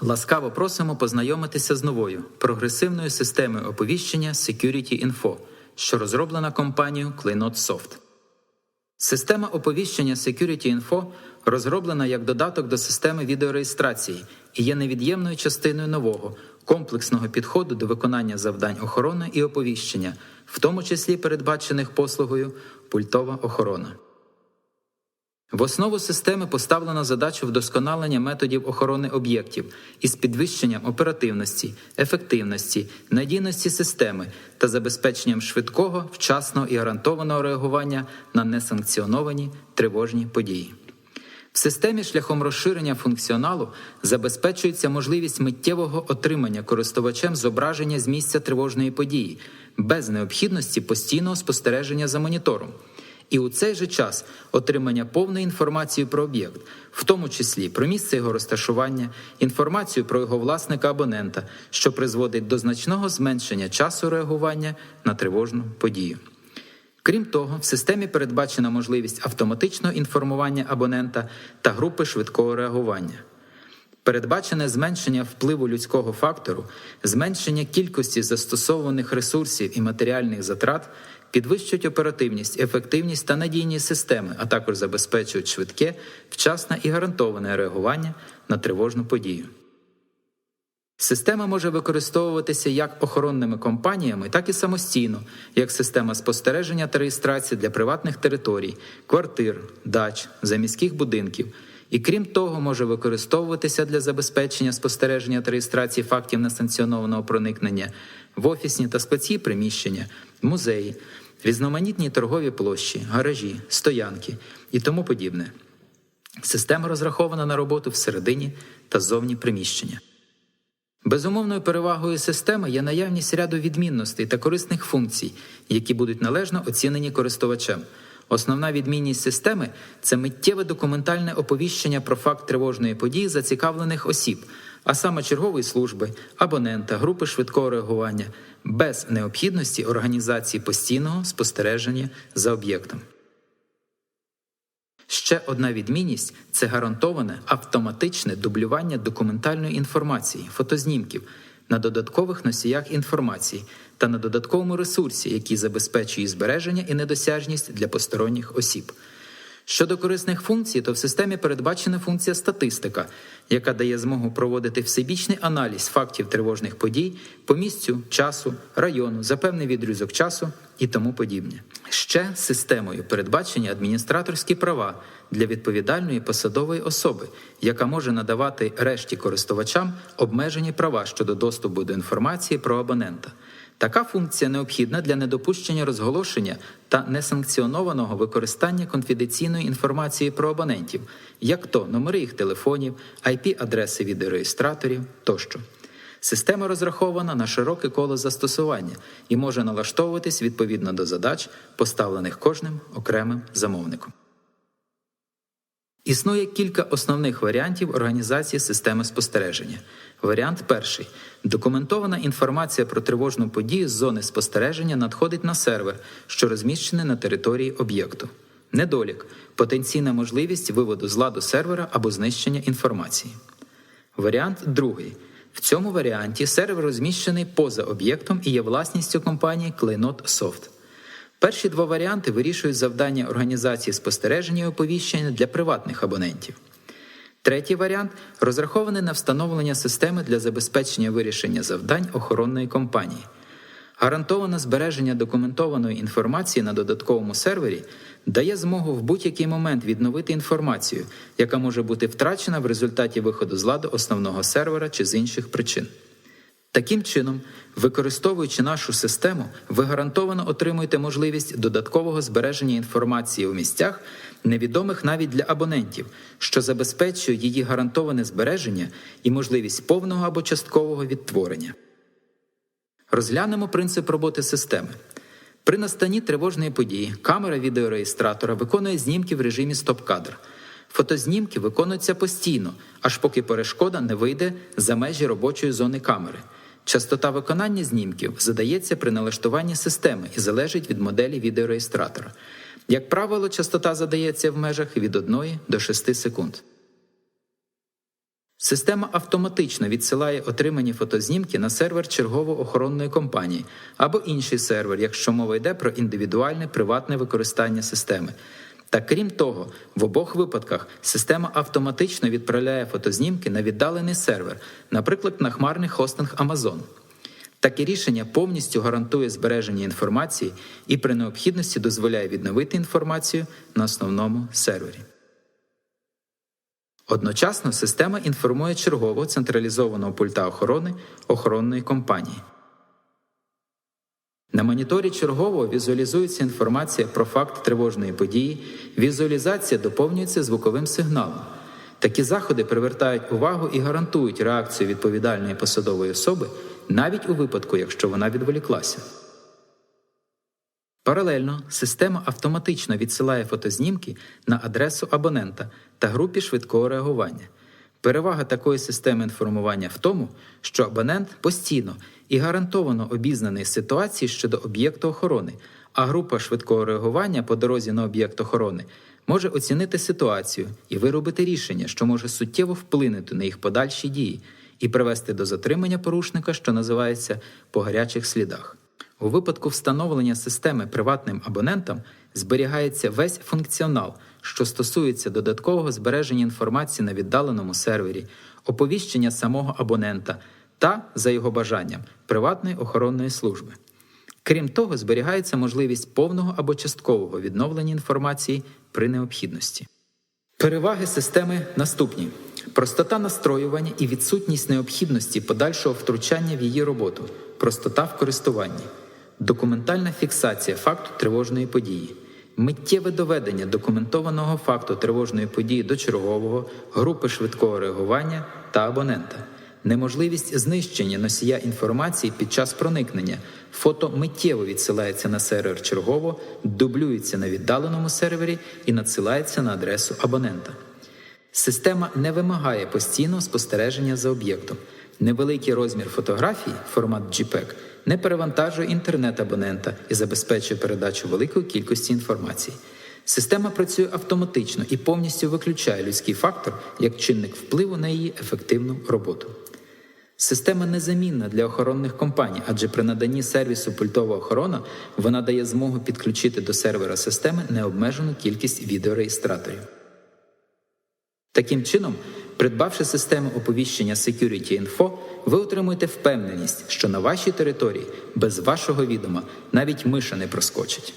Ласкаво просимо познайомитися з новою прогресивною системою оповіщення Security Info, що розроблена компанією Kleinot Soft. Система оповіщення Security Info розроблена як додаток до системи відеореєстрації і є невід'ємною частиною нового комплексного підходу до виконання завдань охорони і оповіщення, в тому числі передбачених послугою пультова охорона. В основу системи поставлено задачу вдосконалення методів охорони об'єктів із підвищенням оперативності, ефективності, надійності системи та забезпеченням швидкого, вчасного і гарантованого реагування на несанкціоновані тривожні події. В системі шляхом розширення функціоналу забезпечується можливість миттєвого отримання користувачем зображення з місця тривожної події без необхідності постійного спостереження за монітором і у цей же час отримання повної інформації про об'єкт, в тому числі про місце його розташування, інформацію про його власника абонента, що призводить до значного зменшення часу реагування на тривожну подію. Крім того, в системі передбачена можливість автоматичного інформування абонента та групи швидкого реагування. Передбачене зменшення впливу людського фактору, зменшення кількості застосованих ресурсів і матеріальних затрат підвищують оперативність, ефективність та надійність системи, а також забезпечують швидке, вчасне і гарантоване реагування на тривожну подію. Система може використовуватися як охоронними компаніями, так і самостійно, як система спостереження та реєстрації для приватних територій, квартир, дач, заміських будинків. І крім того, може використовуватися для забезпечення спостереження та реєстрації фактів несанкціонованого проникнення в офісні та складські приміщення, музеї, різноманітні торгові площі, гаражі, стоянки і тому подібне. Система розрахована на роботу всередині та зовні приміщення. Безумовною перевагою системи є наявність ряду відмінностей та корисних функцій, які будуть належно оцінені користувачем. Основна відмінність системи це миттєве документальне оповіщення про факт тривожної події зацікавлених осіб, а саме чергової служби, абонента, групи швидкого реагування, без необхідності організації постійного спостереження за об'єктом. Ще одна відмінність це гарантоване автоматичне дублювання документальної інформації, фотознімків на додаткових носіях інформації та на додатковому ресурсі, який забезпечує збереження і недосяжність для посторонніх осіб. Щодо корисних функцій, то в системі передбачена функція статистика, яка дає змогу проводити всебічний аналіз фактів тривожних подій по місцю, часу, району, за певний відрізок часу і тому подібне. Ще системою передбачені адміністраторські права для відповідальної посадової особи, яка може надавати решті користувачам обмежені права щодо доступу до інформації про абонента. Така функція необхідна для недопущення розголошення та несанкціонованого використання конфіденційної інформації про абонентів, як то номери їх телефонів, IP-адреси відеореєстраторів тощо. Система розрахована на широке коло застосування і може налаштовуватись відповідно до задач, поставлених кожним окремим замовником. Існує кілька основних варіантів організації системи спостереження. Варіант перший. Документована інформація про тривожну подію з зони спостереження надходить на сервер, що розміщений на території об'єкту. Недолік потенційна можливість виводу з ладу сервера або знищення інформації. Варіант другий. В цьому варіанті сервер розміщений поза об'єктом і є власністю компанії Kleinot Soft. Перші два варіанти вирішують завдання організації спостереження і оповіщення для приватних абонентів. Третій варіант розрахований на встановлення системи для забезпечення вирішення завдань охоронної компанії. Гарантоване збереження документованої інформації на додатковому сервері дає змогу в будь-який момент відновити інформацію, яка може бути втрачена в результаті виходу з ладу основного сервера чи з інших причин. Таким чином, використовуючи нашу систему, ви гарантовано отримуєте можливість додаткового збереження інформації у місцях, невідомих навіть для абонентів, що забезпечує її гарантоване збереження і можливість повного або часткового відтворення. Розглянемо принцип роботи системи. При настанні тривожної події камера відеореєстратора виконує знімки в режимі стоп-кадр. Фотознімки виконуються постійно, аж поки перешкода не вийде за межі робочої зони камери. Частота виконання знімків задається при налаштуванні системи і залежить від моделі відеореєстратора. Як правило, частота задається в межах від 1 до 6 секунд. Система автоматично відсилає отримані фотознімки на сервер чергово-охоронної компанії або інший сервер, якщо мова йде про індивідуальне приватне використання системи. Та крім того, в обох випадках система автоматично відправляє фотознімки на віддалений сервер, наприклад, на хмарний хостинг Amazon. Таке рішення повністю гарантує збереження інформації і при необхідності дозволяє відновити інформацію на основному сервері. Одночасно система інформує чергового централізованого пульта охорони охоронної компанії. На моніторі чергового візуалізується інформація про факт тривожної події, візуалізація доповнюється звуковим сигналом. Такі заходи привертають увагу і гарантують реакцію відповідальної посадової особи навіть у випадку, якщо вона відволіклася. Паралельно система автоматично відсилає фотознімки на адресу абонента та групі швидкого реагування. Перевага такої системи інформування в тому, що абонент постійно і гарантовано обізнаний з ситуації щодо об'єкту охорони, а група швидкого реагування по дорозі на об'єкт охорони може оцінити ситуацію і виробити рішення, що може суттєво вплинути на їх подальші дії і привести до затримання порушника, що називається по гарячих слідах. У випадку встановлення системи приватним абонентам зберігається весь функціонал, що стосується додаткового збереження інформації на віддаленому сервері, оповіщення самого абонента та, за його бажанням, приватної охоронної служби. Крім того, зберігається можливість повного або часткового відновлення інформації при необхідності. Переваги системи наступні: простота настроювання і відсутність необхідності подальшого втручання в її роботу, простота в користуванні, документальна фіксація факту тривожної події, миттєве доведення документованого факту тривожної події до чергового, групи швидкого реагування та абонента. Неможливість знищення носія інформації під час проникнення. Фото миттєво відсилається на сервер чергово, дублюється на віддаленому сервері і надсилається на адресу абонента. Система не вимагає постійного спостереження за об'єктом. Невеликий розмір фотографії, формат JPEG, не перевантажує інтернет абонента і забезпечує передачу великої кількості інформації. Система працює автоматично і повністю виключає людський фактор як чинник впливу на її ефективну роботу. Система незамінна для охоронних компаній, адже при наданні сервісу пультова охорона вона дає змогу підключити до сервера системи необмежену кількість відеореєстраторів. Таким чином, придбавши систему оповіщення Security Info, ви отримуєте впевненість, що на вашій території без вашого відома навіть миша не проскочить.